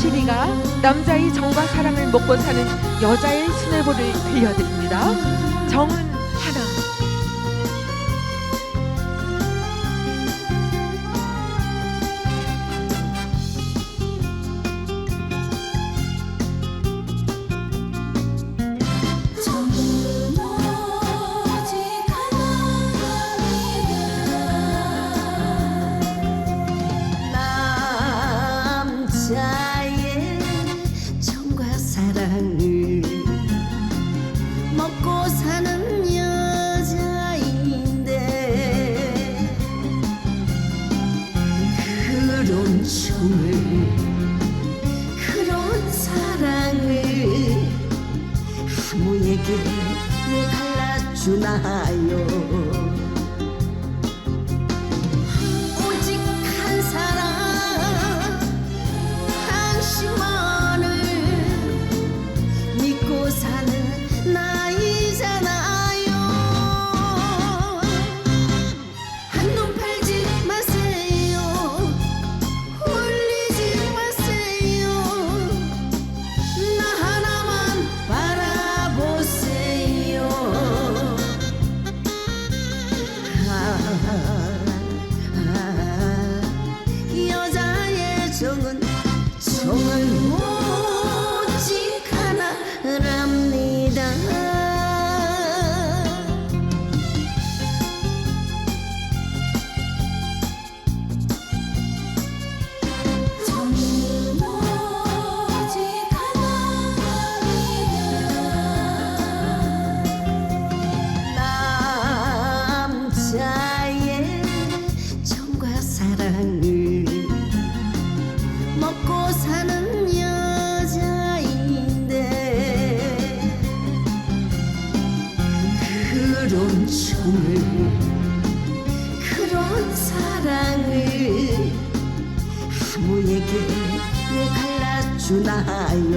김시리가 남자의 정과 사랑을 먹고 사는 여자의 수뇌보를 들려드립니다. 정은 먹고 사는 여자인데 그런 정을 그런 사랑을 아무에게 왜 갈라주나요 여자의 정은 정은 그런 정을 그런 사랑을 아무에게 왜 갈라주나요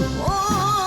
Oh!